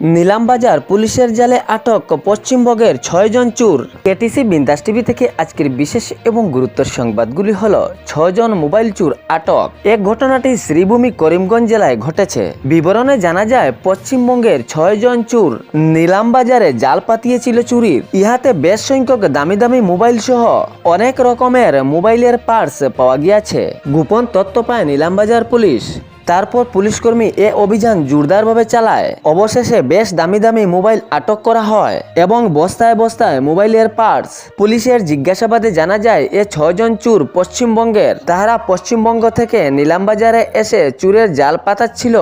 নিলামবাজার পুলিশের জালে আটক পশ্চিমবঙ্গের ছয়জন চোর। কেটিসি বিন্দাস টিভি থেকে আজকের বিশেষ এবং গুরুত্বের সংবাদগুলি হল, ছজন মোবাইল চোর আটক। এক ঘটনাটি শ্রীভূমি করিমগঞ্জ জেলায় ঘটেছে। বিবরণে জানা যায়, পশ্চিমবঙ্গের ছয়জন চোর নিলামবাজারে জাল পাতিয়েছিল চুরির। ইহাতে বেশ সংখ্যক দামি দামি মোবাইল সহ অনেক রকমের মোবাইলের পার্টস পাওয়া গিয়েছে। গোপন তথ্য পায় নিলামবাজার পুলিশ। তারপর পুলিশকর্মী এ অভিযান জোরদারভাবে চালায়। অবশেষে বেশ দামি দামি মোবাইল আটক করা হয় এবং বস্তায় বস্তায় মোবাইলের পার্টস। পুলিশের জিজ্ঞাসাবাদে জানা যায়, এ ছয়জন চোর পশ্চিমবঙ্গের। তাহারা পশ্চিমবঙ্গ থেকে নিলামবাজারে এসে চুরের জাল পাতাচ্ছিল।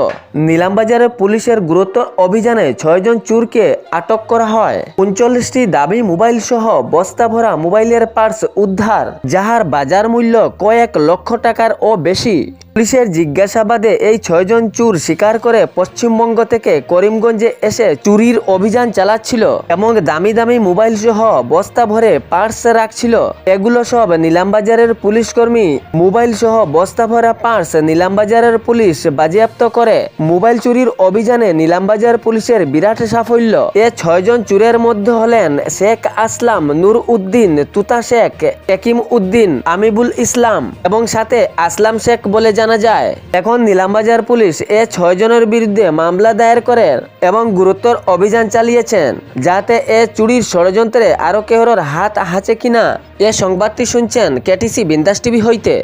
নিলামবাজারে পুলিশের গুরুত্ব অভিযানে ছয়জন চোরকে আটক করা হয়। উনচল্লিশটি দাবি মোবাইল সহ বস্তা ভরা মোবাইলের পার্টস উদ্ধার, যাহার বাজার মূল্য কয়েক লক্ষ টাকার ও বেশি। পুলিশের জিজ্ঞাসাবাদে এই ছয়জন চুর স্বীকার করে পশ্চিমবঙ্গ থেকে করিমগঞ্জে এসে চুরির অভিযান চালাচ্ছিল। এবং দামি দামি মোবাইল সহ বস্তা ভরে পার্স রাখছিল। এগুলো সব নিলামবাজারের পুলিশ কর্মী। মোবাইল সহ বস্তা ভরা পার্টস নিলামবাজারের পুলিশ বাজেয়াপ্ত করে। মোবাইল চুরির অভিযানে নিলামবাজার পুলিশের বিরাট সাফল্য। এ ছয়জন চুরের মধ্যে হলেন শেখ আসলাম, নূর উদ্দিন, তুতা শেখ, একিম উদ্দিন, আমিবুল ইসলাম এবং সাথে আসলাম শেখ বলে জানা যায়। এখন নীলামবাজার পুলিশ এ ছয় জনের বিরুদ্ধে মামলা দায়ের করে এবং গুরুতর অভিযান চালিয়েছেন, যাতে এ চুরির ষড়যন্ত্রে আরও কেহর হাত আছে কিনা, এ সংবাদটি শুনছেন কেটিসি বিন্দাস টিভি হইতে।